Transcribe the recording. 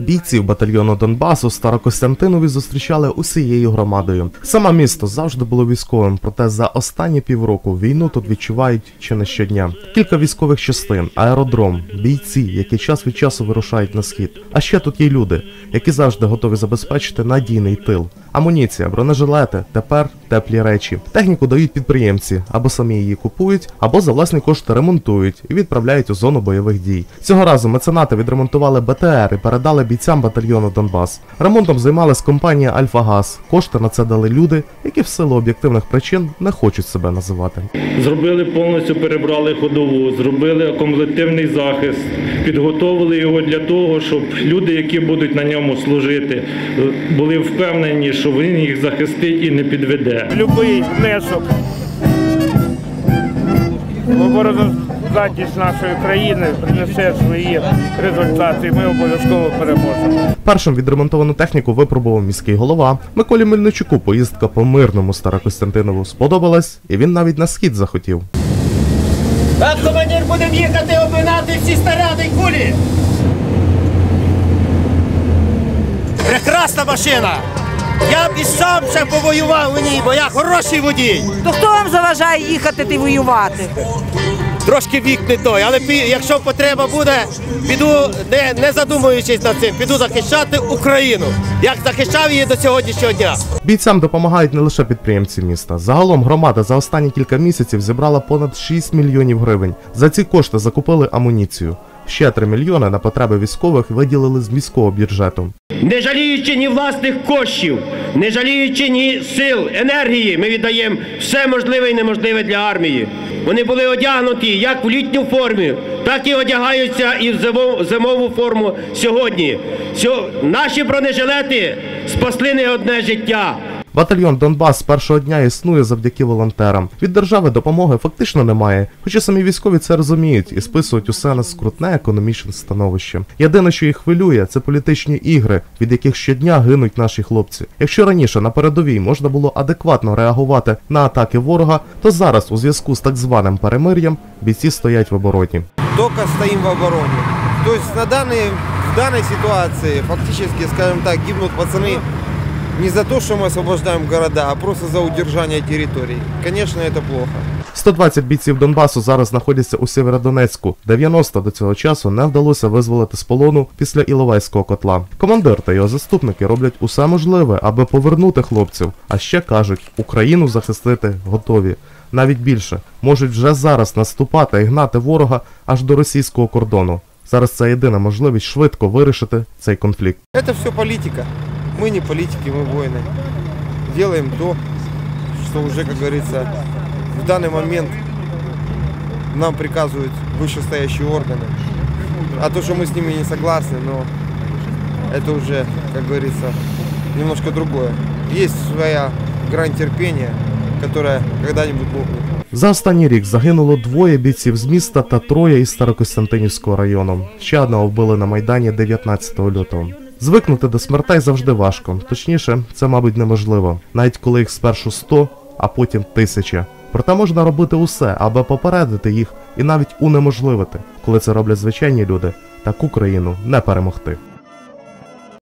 Бійців батальйону Донбасу Старокостянтинові зустрічали усією громадою. Саме місто завжди було військовим, проте за останні півроку війну тут відчувають чи не щодня. Кілька військових частин, аеродром, бійці, які час від часу вирушають на схід. А ще тут є люди, які завжди готові забезпечити надійний тил. Амуніція, бронежилети, тепер теплі речі. Техніку дають підприємці, або самі її купують, або за власні кошти ремонтують і відправляють у зону бойових дій. Цього разу меценати відремонтували БТР і передали бійцям батальйону Донбас. Ремонтом займалась компанія Альфагаз. Кошти на це дали люди, які в силу об'єктивних причин не хочуть себе називати. Зробили повністю перебрали ходову, зробили акумулятивний захист, підготовили його для того, щоб люди, які будуть на ньому служити, були впевнені, що він їх захистить і не підведе. Любий внесок в нашої країни принесе свої результати. Ми обов'язково переможемо. Першим відремонтовану техніку випробував міський голова. Миколі Мельничуку поїздка по мирному Старокостянтинову сподобалась, і він навіть на схід захотів. Так, командир, будемо їхати обминати всі снаряди кулі. Прекрасна машина. Я б і сам ще повоював у ній, бо я хороший водій. То хто вам заважає їхати та воювати? Трошки вік не той, але якщо потреба буде, піду, не, не задумуючись над цим, піду захищати Україну, як захищав її до сьогоднішнього дня. Бійцям допомагають не лише підприємці міста. Загалом громада за останні кілька місяців зібрала понад 6 мільйонів гривень. За ці кошти закупили амуніцію. Ще 3 мільйони на потреби військових виділили з міського бюджету. Не жаліючи ні власних коштів, не жаліючи ні сил, енергії, ми віддаємо все можливе і неможливе для армії. Вони були одягнуті як в літню форму, так і одягаються і в зимову, форму сьогодні. Сьо- Наші бронежилети спасли не одне життя. Батальйон Донбас з першого дня існує завдяки волонтерам. Від держави допомоги фактично немає, хоча самі військові це розуміють і списують усе на скрутне економічне становище. Єдине, що їх хвилює, це політичні ігри, від яких щодня гинуть наші хлопці. Якщо раніше на передовій можна було адекватно реагувати на атаки ворога, то зараз, у зв'язку з так званим перемир'ям, бійці стоять в обороні. только стоим в обороне. То на данной, в данной ситуации фактически, скажем так, гибнут пацаны не за то, что мы освобождаем города, а просто за удержание территорий. Конечно, это плохо. 120 бійців Донбасу зараз знаходяться у Сєвєродонецьку. 90 до цього часу не вдалося визволити з полону після Іловайського котла. Командир та його заступники роблять усе можливе, аби повернути хлопців. А ще кажуть, Україну захистити готові. Навіть більше можуть вже зараз наступати і гнати ворога аж до російського кордону. Зараз це єдина можливість швидко вирішити цей конфлікт. Это все политика. Мы не политики, мы воины. Делаем то, что уже, как говорится, в данный момент нам приказывают вышестоящие органы. А то, что мы с ними не согласны, но это уже, как говорится, немножко другое. Есть своя грань терпения, которая когда-нибудь лопнет. За останній рік загинуло двоє бійців з міста та троє із Старокостянтинівського району. Ще одного вбили на майдані 19 лютого. Звикнути до смертей завжди важко. Точніше, це, мабуть, неможливо, навіть коли їх спершу 100, а потім тисяча. Проте можна робити усе, аби попередити їх і навіть унеможливити, коли це роблять звичайні люди, таку країну не перемогти.